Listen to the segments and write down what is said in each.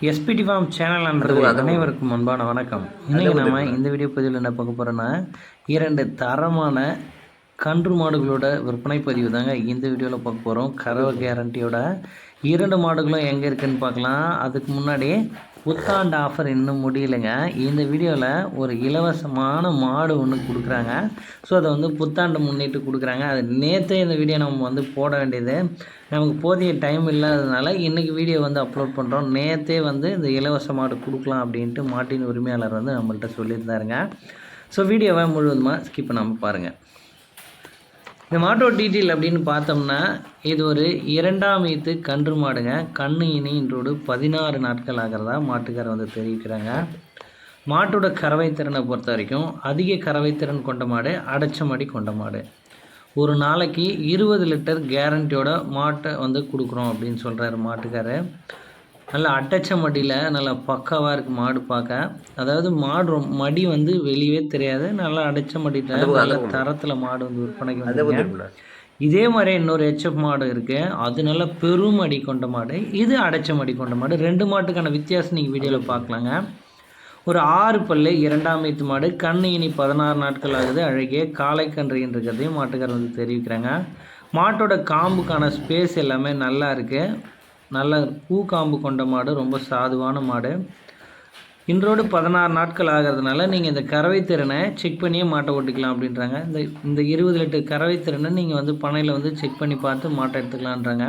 SPD form channel அனைவருக்கும் அன்பான வணக்கம். இன்னைக்கு நம்ம இந்த வீடியோ பதிவில் என்ன பார்க்க போகிறோன்னா இரண்டு தரமான கன்று மாடுகளோட விற்பனை பதிவு தாங்க இந்த வீடியோவில் பார்க்க போகிறோம் கறவை கேரண்டியோட இரண்டு மாடுகளும் எங்கே இருக்குதுன்னு பார்க்கலாம். அதுக்கு முன்னாடி புத்தாண்டு ஆஃபர் இன்னும் முடியலைங்க. இந்த வீடியோவில் ஒரு இலவசமான மாடு ஒன்று கொடுக்குறாங்க. ஸோ அதை வந்து புத்தாண்டு முன்னிட்டு கொடுக்குறாங்க. அது நேற்றே இந்த வீடியோ நம்ம வந்து போட வேண்டியது. நமக்கு போதிய டைம் இல்லாததுனால இன்றைக்கி வீடியோ வந்து அப்லோட் பண்ணுறோம் நேற்றே வந்து இந்த இலவச மாடு கொடுக்கலாம் அப்படின்ட்டு மாட்டின் உரிமையாளர் வந்து நம்மள்கிட்ட சொல்லியிருந்தாருங்க. ஸோ வீடியோவை முழுவதுமாக ஸ்கிப் பண்ணாமல் பாருங்கள் இந்த மாட்டோட டீட்டெயில் அப்படின்னு பார்த்தோம்னா இது ஒரு இரண்டாம் ஈத்து கன்று மாடுங்க. கண்ணு இனி இன்றோடு பதினாறு நாட்கள் ஆகிறதா மாட்டுக்காரர் வந்து தெரிவிக்கிறாங்க. மாட்டோட கறவை திறனை பொறுத்த வரைக்கும் அதிக கறவை திறன் கொண்ட மாடு அடைச்ச மாடி கொண்ட மாடு. ஒரு நாளைக்கு இருபது லிட்டர் கேரண்டியோட மாட்டை வந்து கொடுக்குறோம் அப்படின்னு சொல்கிறாரு மாட்டுக்காரர். நல்லா அட்டச்ச மடியில் நல்லா பக்காவாக இருக்குது மாடு பார்க்க அதாவது மாடு ரொம்ப மடி வந்து வெளியவே தெரியாது. நல்லா அடைச்ச மடியில் நல்ல தரத்தில் மாடு வந்து விற்பனைக்கு வந்து இதே மாதிரி இன்னொரு ஹெச்எஃப் மாடு இருக்குது அது நல்ல பெரும் அடி கொண்ட மாடு. இது அடைச்ச மடி கொண்ட மாடு. ரெண்டு மாட்டுக்கான வித்தியாசம் நீங்கள் வீடியோவில் பார்க்கலாங்க ஒரு ஆறு பல்லு இரண்டாம் ஈத்து மாடு. கண்ணு இனி பதினாறு நாட்கள் ஆகுது. அழகிய காளை கன்றுன்றதையும் மாட்டுக்காரர் வந்து தெரிவிக்கிறாங்க. மாட்டோட காம்புக்கான ஸ்பேஸ் எல்லாமே நல்லா இருக்குது நல்ல பூ காம்பு கொண்ட மாடு ரொம்ப சாதுவான மாடு. இன்றோடு பதினாறு நாட்கள் ஆகிறதுனால நீங்கள் இந்த கறவை திறனை செக் பண்ணியே மாட்டை ஓட்டிக்கலாம் அப்படின்றாங்க. இந்த இந்த இருபது லிட்டர் கறவை திறனை நீங்கள் வந்து பனையில் வந்து செக் பண்ணி பார்த்து மாட்டை எடுத்துக்கலான்றாங்க.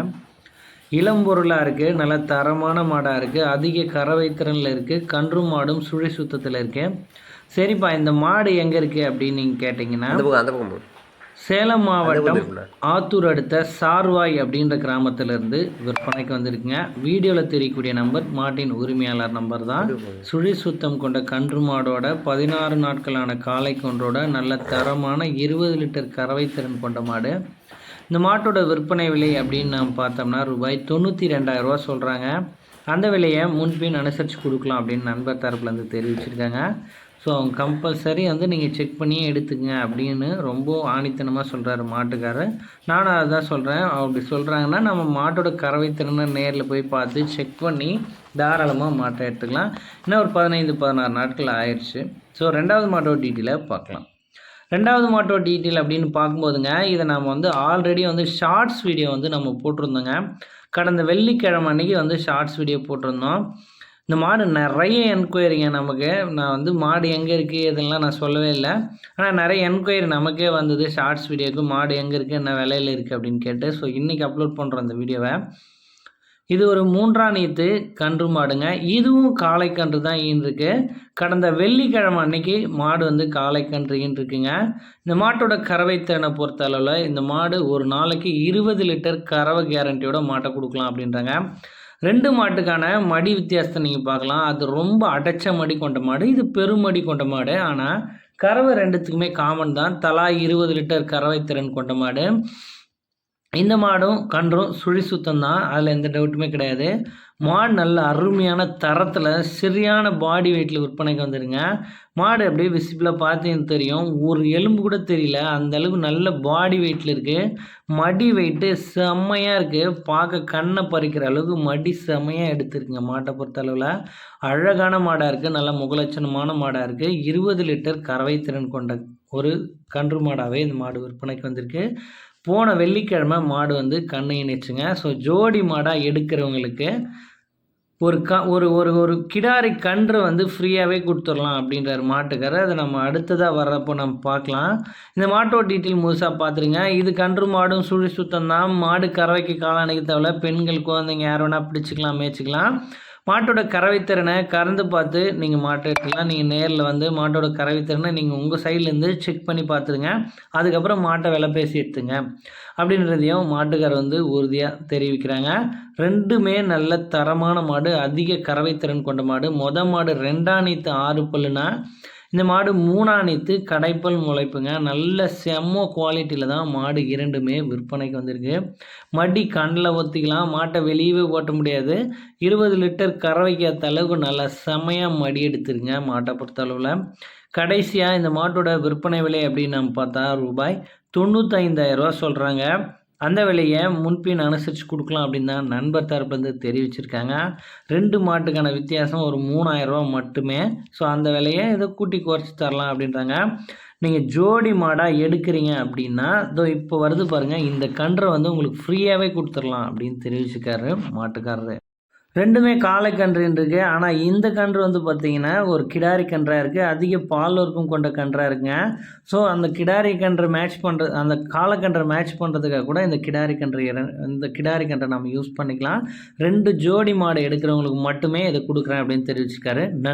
இளம் பொருளாக இருக்குது நல்ல தரமான மாடாக இருக்குது அதிக கறவை திறனில் இருக்குது கன்று மாடும் சுழி சுத்தத்தில் இருக்குது சரிப்பா இந்த மாடு எங்கே இருக்குது அப்படின்னு நீங்கள் கேட்டிங்கன்னா அந்த பக்கம் அந்த பக்கம் சேலம் மாவட்டம்? ஆத்தூர் அடுத்த சார்வாய் அப்படின்ற கிராமத்திலிருந்து விற்பனைக்கு வந்திருக்குங்க. வீடியோவில் தெரியக்கூடிய நம்பர் மாட்டின் உரிமையாளர் நம்பர் தான். சுழி சுத்தம் கொண்ட கன்று மாடோட பதினாறு நாட்களான காளை கொன்றோட நல்ல தரமான இருபது லிட்டர் கறவை திறன் கொண்ட மாடு. இந்த மாட்டோட விற்பனை விலை அப்படின்னு நம்ம பார்த்தோம்னா ரூபாய் தொண்ணூற்றி ரெண்டாயிரரூவா சொல்கிறாங்க அந்த விலையை முன்பின் அனுசரித்து கொடுக்கலாம் அப்படின்னு நண்பர் தரப்புலேருந்து தெரிவிச்சிருக்காங்க. ஸோ கம்பல்சரி வந்து நீங்கள் செக் பண்ணியே எடுத்துங்க அப்படின்னு ரொம்ப ஆணித்தனமாக சொல்கிறாரு மாட்டுக்காரர். நானும் அதுதான் சொல்கிறேன் அப்படி சொல்கிறாங்கன்னா நம்ம மாட்டோட கறவை திறனை நேரில் போய் பார்த்து செக் பண்ணி தாராளமாக மாட்டை எடுத்துக்கலாம். இன்னும் ஒரு பதினைந்து பதினாறு நாட்கள் ஆயிடுச்சு. ஸோ ரெண்டாவது மாட்டோட டீட்டெயிலை பார்க்கலாம். ரெண்டாவது மாட்டோட டீட்டெயில் அப்படின்னு பார்க்கும்போதுங்க இதை நம்ம வந்து ஆல்ரெடி வந்து ஷார்ட்ஸ் வீடியோ வந்து நம்ம போட்டிருந்தோங்க. கடந்த வெள்ளிக்கிழமை அன்னைக்கு வந்து ஷார்ட்ஸ் வீடியோ போட்டிருந்தோம். இந்த மாடு நிறைய என்கொயரிங்க நமக்கு. நான் வந்து மாடு எங்கே இருக்குது இதெல்லாம் நான் சொல்லவே இல்லை. ஆனால் நிறைய என்கொயரி நமக்கே வந்தது. ஷார்ட்ஸ் வீடியோக்கு மாடு எங்கே இருக்குது என்ன விலையில் இருக்குது அப்படின்னு கேட்டு. ஸோ இன்றைக்கி அப்லோட் பண்ணுறோம் அந்த வீடியோவை. இது ஒரு மூன்றாம் நீத்து கன்று மாடுங்க. இதுவும் காளைக்கன்று தான் ஈன்றிருக்கு கடந்த வெள்ளிக்கிழமை அன்னைக்கு மாடு வந்து காளை கன்று ஈன்றிருக்குங்க இந்த மாட்டோட கறவை திறனை பொறுத்த அளவில் இந்த மாடு ஒரு நாளைக்கு இருபது லிட்டர் கறவை கேரண்டியோட மாட்டை கொடுக்கலாம் அப்படின்றாங்க. ரெண்டு மாட்டுக்கான மடி வித்தியாசத்தை நீங்கள் பார்க்கலாம். அது ரொம்ப அடைச்ச மடி கொண்ட மாடு இது பெருமடி கொண்ட மாடு. ஆனால் கறவை ரெண்டுத்துக்குமே காமன் தான். தலா இருபது லிட்டர் கறவை திறன் கொண்ட மாடு. இந்த மாடும் கன்றும் சுழி சுத்தம் தான். அதில் எந்த டவுட்டுமே கிடையாது. மாடு நல்ல அருமையான தரத்தில் சரியான பாடி வெயிட்டில் விற்பனைக்கு வந்துடுங்க மாடு அப்படியே விசிபிளாக பார்த்தீங்கன்னு தெரியும். ஒரு எலும்பு கூட தெரியல. அந்த அளவுக்கு நல்ல பாடி வெயிட்டில் இருக்குது மடி வெயிட்டு செம்மையாக இருக்குது பார்க்க கண்ணை பறிக்கிற அளவுக்கு மடி செம்மையாக எடுத்துருக்குங்க மாட்டை பொறுத்த அளவில். அழகான மாடாக இருக்குது நல்ல முகலட்சணமான மாடாக இருக்குது இருபது லிட்டர் கறவை திறன் கொண்ட ஒரு கன்று மாடாகவே இந்த மாடு விற்பனைக்கு வந்திருக்கு. போன வெள்ளிக்கிழமை மாடு வந்து கண்ணு இணைச்சுங்க ஸோ ஜோடி மாடாக எடுக்கிறவங்களுக்கு ஒரு க ஒரு ஒரு ஒரு கிடாரி கன்று வந்து ஃப்ரீயாகவே கொடுத்துடலாம் அப்படின்றார் மாட்டுக்காரர். அதை நம்ம அடுத்ததாக வர்றப்போ நம்ம பார்க்கலாம். இந்த மாட்டோட டீட்டெயில் முழுசாக பார்த்துருங்க. இது கன்று மாடும் சுழி சுத்தம் தான். மாடு கறவைக்கு காலாணிக்கு தேவையில்ல. பெண்கள் குழந்தைங்க யார் வேணால் பிடிச்சிக்கலாம் மேய்ச்சிக்கலாம். மாட்டோட கறவைத்திறனை கறந்து பார்த்து நீங்கள் மாட்டு எடுத்துக்கலாம். நீங்கள் நேரில் வந்து மாட்டோட கறவைத்திறனை நீங்கள் உங்கள் சைட்லேருந்து செக் பண்ணி பார்த்துருங்க. அதுக்கப்புறம் மாட்டை விலை பேசி எடுத்துங்க. அப்படின்றதையும் மாட்டுக்காரர் வந்து உறுதியாக தெரிவிக்கிறாங்க. ரெண்டுமே நல்ல தரமான மாடு அதிக கறவைத்திறன் கொண்ட மாடு. மொத மாடு ரெண்டாணித்து ஆறு பல்லுனா இந்த மாடு மூணாணித்து கடைப்பல் முளைப்புங்க. நல்ல செம்ம குவாலிட்டியில் தான் மாடு இரண்டுமே விற்பனைக்கு வந்திருக்கு. மடி கண்ணில் ஒத்திக்கலாம் மாட்டை வெளியவே ஓட்ட முடியாது. இருபது லிட்டர் கறவைக்காத அளவுக்கு நல்லா செம்மையாக மடி எடுத்துருங்க மாட்டை பொறுத்த அளவில் கடைசியாக இந்த மாட்டோட விற்பனை விலை அப்படின்னு நம்ம பார்த்தா ரூபாய் தொண்ணூத்தைந்தாயிரரூவா சொல்கிறாங்க அந்த விலையை முன்பின் அனுசரித்து கொடுக்கலாம் அப்படின்னு தான் நண்பர் தரப்புலேருந்து தெரிவிச்சிருக்காங்க. ரெண்டு மாட்டுக்கான வித்தியாசம் ஒரு மூணாயிரரூவா மட்டுமே. ஸோ அந்த விலையை இதை கூட்டி குறைச்சி தரலாம் அப்படின்றாங்க. நீங்கள் ஜோடி மாடாக எடுக்கிறீங்க அப்படின்னா இதோ இப்போ வருது பாருங்கள் இந்த கன்றை வந்து உங்களுக்கு ஃப்ரீயாகவே கொடுத்துடலாம் அப்படின்னு தெரிவிச்சுக்காரு மாட்டுக்காரரு. ரெண்டுமே காலை கன்றுன்னு இருக்குது ஆனால் இந்த கன்று வந்து பார்த்திங்கன்னா ஒரு கிடாரி கன்றாக இருக்குது அதிக பால் வர்க்கம் கொண்ட கன்றாக இருக்குங்க. ஸோ அந்த கிடாரி கன்றை மேட்ச் பண்ணுறது அந்த காலை காலக்கன்றை மேட்ச் பண்ணுறதுக்காக கூட இந்த கிடாரி கன்று இந்த கிடாரி கன்றை நம்ம யூஸ் பண்ணிக்கலாம். ரெண்டு ஜோடி மாடு எடுக்கிறவங்களுக்கு மட்டுமே இதை கொடுக்குறேன் அப்படின்னு தெரிவிச்சிருக்காரு. நன்றி.